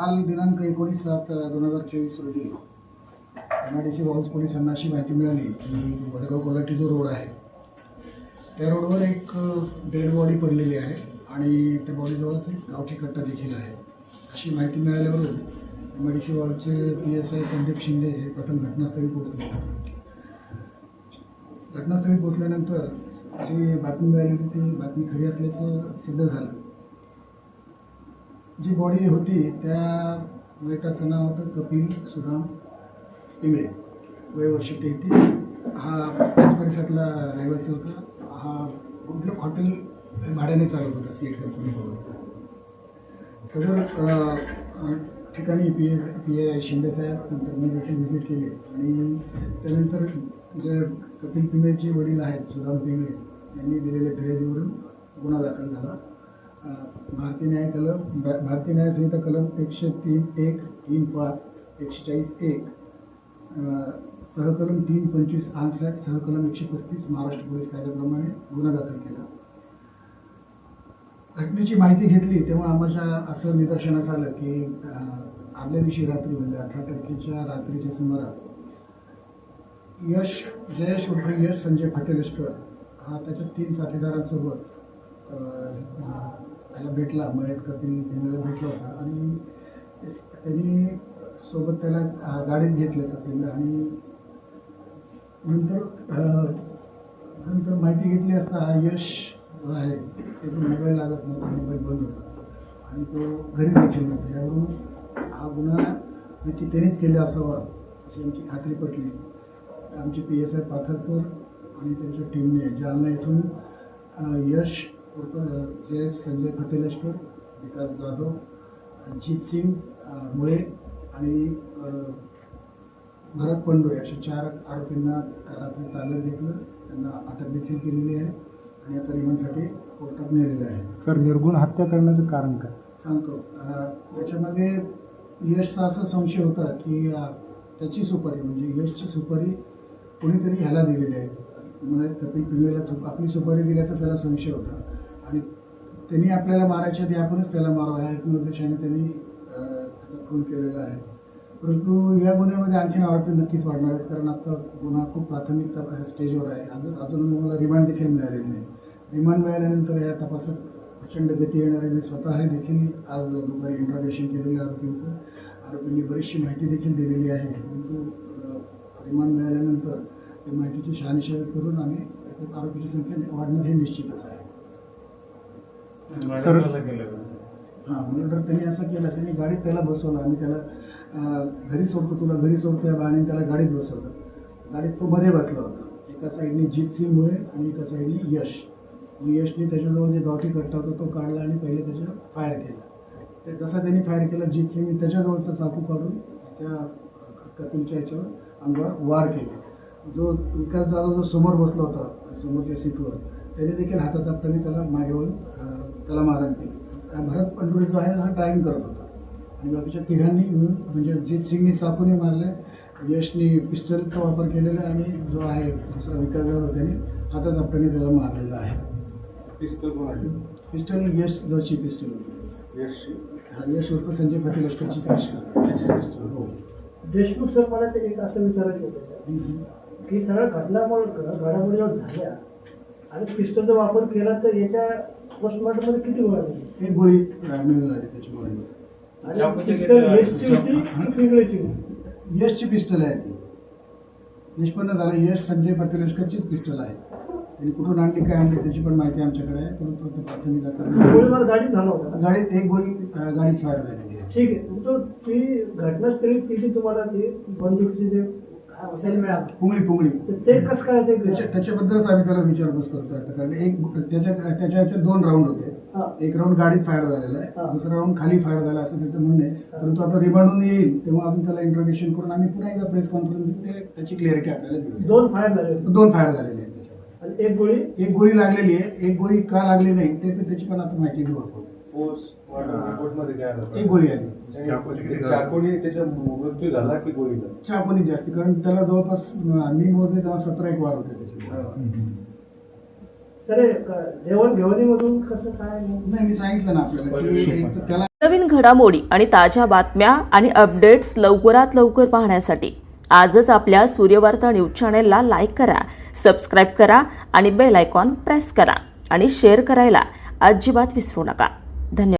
काल दिनांक एकोणीस सात दोन हजार चोवीस रोजी M I D C Waluj पोलिसांना अशी माहिती मिळाली की वडगाव कोल्हाटी जो रोड आहे त्या रोडवर एक डेड बॉडी पडलेली आहे आणि त्या बॉडीजवळच एक गावठी कट्टा देखील आहे. अशी माहिती मिळाल्यावरून M I D C वाऊजचे P S I Sandeep Shinde हे प्रथम घटनास्थळी पोहोचले. घटनास्थळी पोहोचल्यानंतर जी बातमी मिळाली होती ती बातमी खरी असल्याचं सिद्ध झालं. जी बॉडी होती त्या मयताचं नाव होतं कपिल सुदाम पिंगळे वय वर्ष तेहतीस. हा त्याच परिसरातला रहिवासी होता. हा कुठलं हॉटेल भाड्याने चालत होता सीएट कंपनीबरोबर सगळं ठिकाणी पी ए पी ए शिंदेसाहेब नंतर मी देखील व्हिजिट केली. आणि त्यानंतर जे कपिल पिंगळेचे वडील आहेत सुदाम पिंगळे यांनी दिलेल्या फिर्यादीवरून गुन्हा दाखल झाला. भारतीय न्याय कलम भारतीय न्याय संहिता कलम एकशे तीन एक तीन पाच एकशे चाळीस एक सहकलम तीन पंचवीस आठसाठ सहकलम एकशे पस्तीस महाराष्ट्र पोलीस कायद्याप्रमाणे गुन्हा दाखल केला. घटनेची माहिती घेतली तेव्हा आम्हाला असं निदर्शनास आलं की आदल्या दिवशी रात्री म्हणजे अठरा तारखेच्या रात्रीच्या सुमारास यश जयेश उर्फ यश संजय फतेलष्कर हा त्याच्या तीन साथीदारांसोबत त्याला भेटला मयत कपिल पिंगळेला भेटला होता. आणि त्यांनी सोबत त्याला गाडीत घेतलं कपिलला. आणि नंतर नंतर माहिती घेतली असता हा यश आहे त्याचा मोबाईल लागत नव्हता मोबाईल बंद होता. आणि तो घरी देखील नव्हता. यावरून हा गुन्हा नक्की त्यानेच केला असावा अशी आमची खात्री पटली. आमचे पी एस आय पाथरकर आणि त्यांच्या टीमने जालना येथून यश जय संजय फतेलष्कर विकास जाधव अजित सिंग मुळे आणि भरत पंडोरे अशा चार आरोपींना रात्री ताब्यात घेतलं. त्यांना अटक देखील केलेली आहे आणि आता रिमांडसाठी कोर्टात नेलेलं आहे. सर निर्गुण हत्या करण्याचं कारण काय? सांगतो. त्याच्यामध्ये यशचा असा संशय होता की त्याची सुपारी म्हणजे यशची सुपारी कोणीतरी ह्याला दिलेली आहे. मग कपिल सु- आपली सुपारी दिल्याचा त्याला संशय होता. आणि त्यांनी आपल्याला मारायच्या आधी आपणच त्याला मारावं. ह्या एकूण उद्देशाने त्यांनी खून केलेला आहे. परंतु या गुन्ह्यामध्ये आणखीन आरोपी नक्कीच वाढणार आहेत. कारण आता गुन्हा खूप प्राथमिक स्टेजवर आहे. अजून अजून मला रिमांड देखील मिळालेली नाही. रिमांड मिळाल्यानंतर या तपासात प्रचंड गती येणार आहे मी स्वतः देखील आज दुपारी इंट्रोगेशन केलेलं आरोपींचं आरोपींनी बरीचशी माहिती देखील दिलेली आहे. परंतु रिमांड मिळाल्यानंतर त्या माहितीची शहानिशा करून आम्ही आरोपीची संख्या वाढणं हे निश्चितच आहे. सर हां मर्डर त्यांनी असं केलं त्यांनी गाडीत त्याला बसवलं आम्ही त्याला घरी सोडतो तुला घरी सोडतो या आणि त्याला गाडीत बसवलं. गाडीत तो मध्ये बसला होता. एका साईडने जित सिंग मुळे आणि एका साईडने यश. मग यशने त्याच्याजवळ जे गावठी कट्टा होता तो काढला आणि पहिले त्याच्यावर फायर केला. ते जसा त्यांनी फायर केला जित सिंगने त्याच्याजवळचा चाकू काढून त्या कपिलच्या याच्यावर अंगावर वार केले. जो विकास जाधव जो समोर बसला होता समोरच्या सीटवर त्याने देखील हाताचा आपल्याने त्याला मागे वळून त्याला मारण केली. भरत पंडुरे जो आहे हा ड्रायव्हिंग करत होता. आणि बाकीच्या तिघांनी मिळून म्हणजे जित सिंगने चाकूने मारले यशने पिस्टलचा वापर केलेला आहे आणि जो आहे दुसरा विकास जाधव त्याने हातात आपल्याने त्याला मारलेला आहे. पिस्तूल कोणाची पिस्टल यश जोची पिस्टल. होती यश? हा यश उर्फ संजय पाटील लष्करची पिस्टल हो. देशमुख सर मला ते एक असं विचारायचं होतं. की सगळ्या घटनामुळे घडामोडी झाल्या आणि पिस्तूलचा वापर केला तर याच्या पोस्टमॉर्टममध्ये किती गोळ्या झाली एक गोळी मिळून झाली त्याची गोळी आणि पिस्तूल यशची होती की पिंगळेची होती यशची पिस्टल आहे ती. निष्पन्न झालं. यश संजय पाटील लष्करचीच पिस्टल आहे त्यांनी कुठून आणली काय आणली त्याची पण माहिती आमच्याकडे आहे. परंतु प्राथमिक आता गोळीबार गाडीत झाला होता ना? गाडीत एक गोळी अं, गाडीत फायर झालेली आहे. ठीक आहे. तो ती घटनास्थळी ती जी तुम्हाला ती बंदूकची जे पुंगळी पुंगळी तर ते कसं काय ते त्याच्या त्याच्याबद्दलच आम्ही त्याला विचारपूस करतोय आता. कारण एक त्याच्या त्याच्या ह्याच्यात दोन राऊंड होते. एक राऊंड गाडीत फायर झालेला हा. आहे दुसरा राऊंड खाली फायर झाला असं त्याचं म्हणणं आहे. परंतु आता रिमांडून येईल तेव्हा अजून त्याला इंट्रोड्युशन करून आम्ही पुन्हा एकदा प्रेस कॉन्फरन्स त्याची क्लिअरिटी आपल्याला देऊ दोन फायर झाले होते. दोन फायर झालेले आहेत त्याच्यामध्ये. आणि एक गोळी? एक गोळी लागलेली आहे. एक गोळी का लागली नाही ते त्याची पण आता माहिती घेऊ आपण पोस्ट रिपोर्टमध्ये काय आलं? एक गोळी आली. आणि चाकूने त्याचा मृत्यू झाला की गोळीला चहापणी जास्त कारण त्याला जवळपास मी मोजले तेव्हा सतरा एक वार होते त्याचे. सर देवण घेवणीमधून कसं काय? नाही मी सांगितलं ना आपल्याला की एक तर त्याला नवीन घडामोडी आणि ताज्या बातम्या आणि अपडेट्स लवकरात लवकर पाहण्यासाठी आजच आपल्या सूर्यवार्ता न्यूज चॅनेलला लाईक करा सबस्क्राईब करा आणि बेल आयकॉन प्रेस करा आणि शेअर करायला अजिबात विसरू नका. ధన్యవాదాలు